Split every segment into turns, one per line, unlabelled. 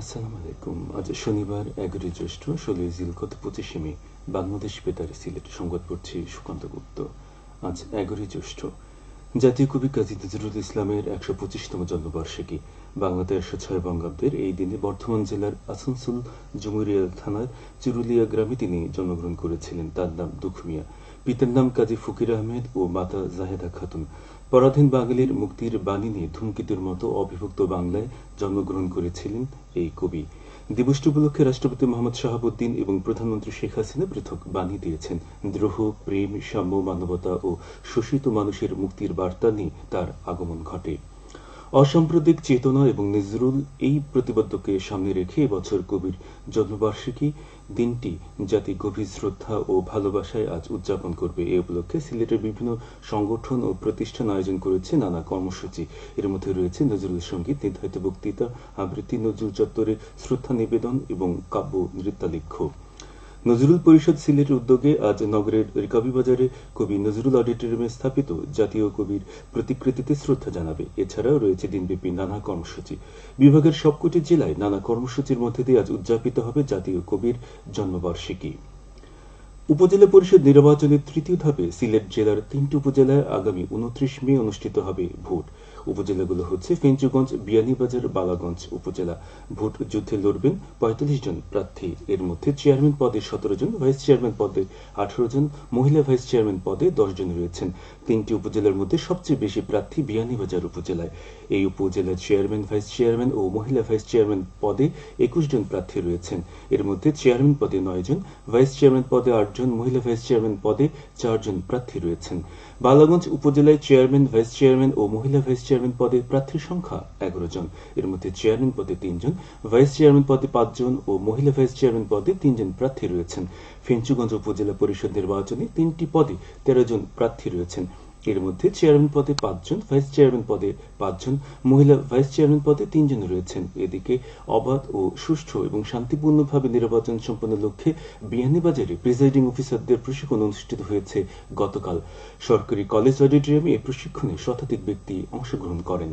আসসালামু আলাইকুম আজ শনিবার, এগারোই জ্যৈষ্ঠ, ষোলোই পঁচিশে মে, বাংলাদেশ বেতার সিলেট সংবাদ পড়ছি সুকান্ত গুপ্ত। আজ এগারোই জ্যৈষ্ঠ। জাতীয় কবি কাজী নজরুল ইসলামের একশো পঁচিশতম জন্মবার্ষিকী। ছয় বঙ্গাব্দের এই দিনে বর্ধমান জেলার আসানসোল, জুমুরিয়া থানার চুরুলিয়া গ্রামে তিনি জন্মগ্রহণ করেছিলেন। তার নাম দুঃখ মিয়া পিতার নাম কাজী ফকির আহমেদ ও মাতা জাহেদা খাতুন। পরাধীন বাঙালির মুক্তির বাণী নিয়ে ধূমকেতুর মতো অবিভক্ত বাংলায় জন্মগ্রহণ করেছিলেন এই কবি। দিবসটি উপলক্ষে রাষ্ট্রপতি মোহাম্মদ শাহাবুদ্দিন এবং প্রধানমন্ত্রী শেখ হাসিনা পৃথক বাণী দিয়েছেন। দ্রোহ, প্রেম, সাম্য, মানবতা ও শোষিত মানুষের মুক্তির বার্তা নিয়ে তার আগমন ঘটে। অসাম্প্রদায়িক চেতনা এবং নজরুল এই প্রতিবদ্ধকে সামনে রেখে এবছর কবির জন্মবার্ষিকী দিনটি জাতি গভীর শ্রদ্ধা ও ভালোবাসায় আজ উদযাপন করবে এ উপলক্ষে সিলেটের বিভিন্ন সংগঠন ও প্রতিষ্ঠান আয়োজন করেছে নানা কর্মসূচি। এর মধ্যে রয়েছে নজরুল সংগীত, নির্ধারিত বক্তৃতা, আবৃত্তি, নজরুল চত্বরে শ্রদ্ধা নিবেদন এবং কাব্য নৃত্যালেখ্য। নজরুল পরিষদ সিলেটের উদ্যোগে আজ নগরের রিকাবি বাজারে কবি নজরুল অডিটোরিয়ামে স্থাপিত জাতীয় কবির প্রতিকৃতিতে শ্রদ্ধা জানাবে। এছাড়াও রয়েছে দিনব্যাপী নানা কর্মসূচি। বিভাগের সবকটি জেলায় নানা কর্মসূচির মধ্যে দিয়ে আজ উদযাপিত হবে জাতীয় কবির জন্মবার্ষিকী। উপজেলা পরিষদ নির্বাচনের তৃতীয় ধাপে সিলেট জেলার তিনটি উপজেলায় আগামী উনত্রিশ মে অনুষ্ঠিত হবে ভোট। উপজেলাগুলো হচ্ছে ফেঞ্চুগঞ্জ বিয়ানীবাজার, বালাগঞ্জ উপজেলা। ভোট যুদ্ধে লড়বেন পঁয়তাল্লিশ জন প্রার্থী। এর মধ্যে চেয়ারম্যান পদে সতেরো জন, ভাইস চেয়ারম্যান পদে আঠারো জন, মহিলা ভাইস চেয়ারম্যান পদে দশ জন রয়েছেন। তিনটি উপজেলার মধ্যে সবচেয়ে বেশি প্রার্থী বিয়ানীবাজার উপজেলায়। এই উপজেলার চেয়ারম্যান, ভাইস চেয়ারম্যান ও মহিলা ভাইস চেয়ারম্যান পদে একুশ জন প্রার্থী রয়েছেন। এর মধ্যে চেয়ারম্যান পদে নয় জন, ভাইস চেয়ারম্যান পদে আট জন, মহিলা ভাইস চেয়ারম্যান পদে চারজন প্রার্থী রয়েছেন। বালাগঞ্জ উপজেলায় চেয়ারম্যান, ভাইস চেয়ারম্যান ও মহিলা ভাইস চেয়ারম্যান পদে প্রার্থীর সংখ্যা এগারো জন। এর মধ্যে চেয়ারম্যান পদে তিনজন ভাইস চেয়ারম্যান পদে পাঁচজন ও মহিলা ভাইস চেয়ারম্যান পদে তিনজন প্রার্থী রয়েছেন। ফেঞ্চুগঞ্জ উপজেলা পরিষদ নির্বাচনে তিনটি পদে তেরো জন প্রার্থী রয়েছেন। এর মধ্যে চেয়ারম্যান পদে পাঁচজন ভাইস চেয়ারম্যান পদে পাঁচজন, মহিলা ভাইস চেয়ারম্যান পদে তিনজন রয়েছেন। এদিকে অবাধ ও সুষ্ঠু এবং শান্তিপূর্ণভাবে নির্বাচন সম্পন্ন লক্ষ্যে বিয়ানীবাজারে প্রিজাইডিং অফিসারদের প্রশিক্ষণ অনুষ্ঠিত হয়েছে। গতকাল সরকারি কলেজ অডিটোরিয়ামে এই প্রশিক্ষণে শতাধিক ব্যক্তি অংশগ্রহণ করেন।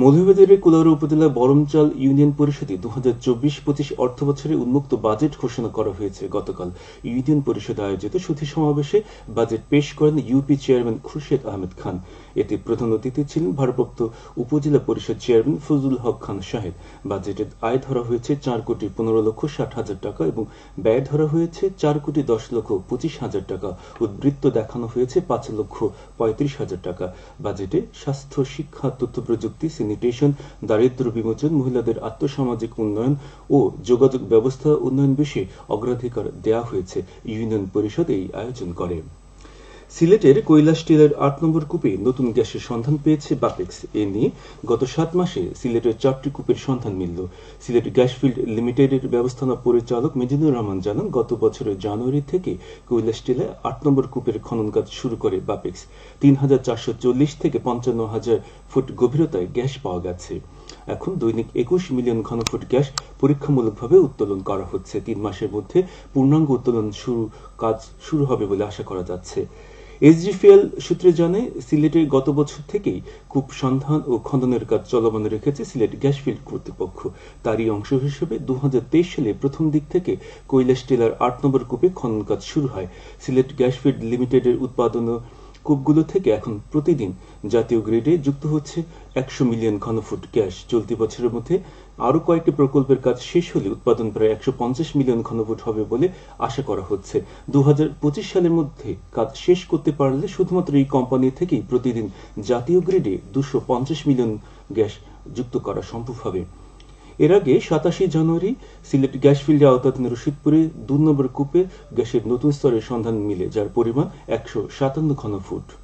মৌলভীবাজারের কুলাউড়া উপজেলা বরমচাল ইউনিয়ন পরিষদে দু হাজার চব্বিশ পঁচিশ অর্থ বছরে উন্মুক্ত বাজেট ঘোষণা করা হয়েছে। গতকাল ইউনিয়ন পরিষদ আয়োজিত সুধী সমাবেশে বাজেট পেশ করেন ইউপি চেয়ারম্যান খুরশেদ আহমেদ খান। এতে প্রধান অতিথি ছিলেন ভারপ্রাপ্ত উপজেলা পরিষদ চেয়ারম্যান ফজলুল হক খান সাহেব। বাজেটের আয় ধরা হয়েছে চার কোটি পনেরো লক্ষ ষাট হাজার টাকা এবং ব্যয় ধরা হয়েছে চার কোটি দশ লক্ষ পঁচিশ হাজার টাকা। উদ্বৃত্ত দেখানো হয়েছে পাঁচ লক্ষ পঁয়ত্রিশ হাজার টাকা। বাজেটে স্বাস্থ্য, শিক্ষা, তথ্য প্রযুক্তি স্যানিটেশন দারিদ্র বিমোচন, মহিলাদের আত্মসামাজিক উন্নয়ন ও যোগাযোগ ব্যবস্থা উন্নয়ন বিষয়ে অগ্রাধিকার দেয়া হয়েছে। ইউনিয়ন পরিষদ এই আয়োজন করে। সিলেটের কৈলাস টিলার আট নম্বর কূপে নতুন গ্যাসের সন্ধান পেয়েছে বাপেক্স। এ নিয়ে গত সাত মাসে সিলেটের চারটি কূপের সন্ধান মিলল। সিলেট গ্যাস ফিল্ড লিমিটেডের ব্যবস্থাপনা পরিচালক মেজিনুর রহমান জানান, গত বছরের জানুয়ারি থেকে কৈলাস টিলায় আট নম্বর কূপের খনন কাজ শুরু করে বাপেক্স। তিন হাজার চারশো চল্লিশ থেকে পঞ্চান্ন হাজার ফুট গভীরতায় গ্যাস পাওয়া গেছে। এখন দৈনিক একুশ মিলিয়ন ঘনফুট গ্যাস পরীক্ষামূলকভাবে উত্তোলন করা হচ্ছে। তিন মাসের মধ্যে পূর্ণাঙ্গ উত্তোলন শুরু, কাজ শুরু হবে বলে আশা করা যাচ্ছে। এসজিফিএল সূত্রে জানায়, সিলেটে গত বছর থেকেই কূপ সন্ধান ও খননের কাজ চলমান রেখেছে সিলেট গ্যাস ফিল্ড কর্তৃপক্ষ। তারই অংশ হিসেবে দু হাজার তেইশ সালে প্রথম দিক থেকে কৈলাস টিলার আট নম্বর কূপে খনন কাজ শুরু হয়। সিলেট গ্যাস ফিল্ড লিমিটেডের উৎপাদন কূপগুলো থেকে এখন প্রতিদিন জাতীয় গ্রিডে যুক্ত হচ্ছে একশো মিলিয়ন ঘনফুট গ্যাস। চলতি বছরের মধ্যে আরও কয়েকটি প্রকল্পের কাজ শেষ হলে উৎপাদন প্রায় একশো পঞ্চাশ মিলিয়ন ঘনফুট হবে বলে আশা করা হচ্ছে। দু হাজার পঁচিশ সালের মধ্যে কাজ শেষ করতে পারলে শুধুমাত্র এই কোম্পানি থেকেই প্রতিদিন জাতীয় গ্রিডে দুশো মিলিয়ন গ্যাস যুক্ত করা সম্ভব হবে। এর আগে সাতাশে জানুয়ারি সিলেট গ্যাস ফিল্ডে আওতাধীন রশিদপুরে দু নম্বর কূপে গ্যাসের নতুন স্তরের সন্ধান মিলে, যার পরিমাণ একশো সাতান্ন ঘনফুট।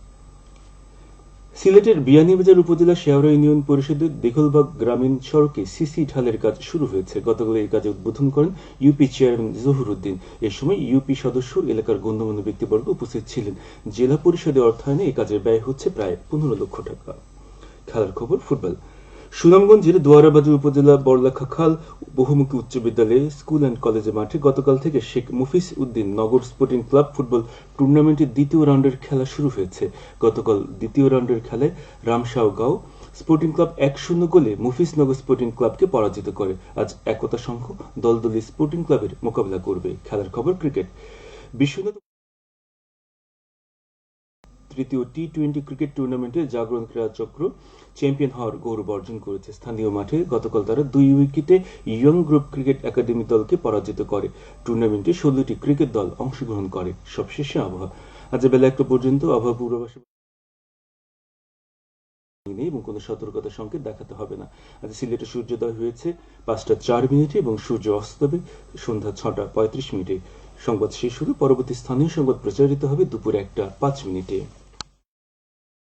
সিলেটের বিয়ানীবাজার উপজেলা শেওড়া ইউনিয়ন পরিষদের দীঘলবাগ গ্রামীণ সড়কে সিসি ঢালের কাজ শুরু হয়েছে। গতকাল এই কাজে উদ্বোধন করেন ইউপি চেয়ারম্যান জহুরুদ্দিন। এ সময় ইউপি সদস্য এলাকার গণ্যমান্য ব্যক্তিবর্গ উপস্থিত ছিলেন। জেলা পরিষদের অর্থায়নে এই কাজের ব্যয় হচ্ছে প্রায় পনেরো লক্ষ টাকা। খেলার খবর, ফুটবল। সুনামগঞ্জের দোয়ারাবাজার উপজেলা বড়লাখা খাল বহুমুখী উচ্চ বিদ্যালয়ে স্কুল অ্যান্ড কলেজের মাঠে গতকাল থেকে Sheikh Mufis Uddin Nagar sporting club football টুর্নামেন্টের দ্বিতীয় রাউন্ডের খেলা শুরু হয়েছে। গতকাল দ্বিতীয় রাউন্ডের খেলায় রামসাও গাঁও স্পোর্টিং ক্লাব এক শূন্য গোলে মুফিসনগর স্পোর্টিং ক্লাবকে পরাজিত করে। আজ একতা সংঘ দলদলি স্পোর্টিং ক্লাবের মোকাবিলা করবে। খেলার খবর ক্রিকেট। বিশ্বনাথ তৃতীয় টি টোয়েন্টি ক্রিকেট টুর্নামেন্টে জাগরণ ক্রীড়া চক্র চ্যাম্পিয়ন হওয়ার গৌরব অর্জন করেছে। স্থানীয় মাঠে গতকাল তারা দুই উইকেটে ইয়ং গ্রুপ ক্রিকেট একাডেমি দলকে পরাজিত করে। টুর্নামেন্টে ষোলোটি ক্রিকেট দল অংশগ্রহণ করে। সবশেষে আবহাওয়া। আজ বেলা একটা পর্যন্ত আবহাওয়া পূর্বাভাসে এবং কোনো সতর্কতা সংকেত দেখাতে হবে না। আজ সিলেটে সূর্যোদয় হয়েছে পাঁচটা চার মিনিটে এবং সূর্য অস্ত হবে সন্ধ্যা ছটা পঁয়ত্রিশ মিনিটে। সংবাদ শেষ হলে পরবর্তী স্থানীয় সংবাদ প্রচারিত হবে দুপুর একটা পাঁচ মিনিটে।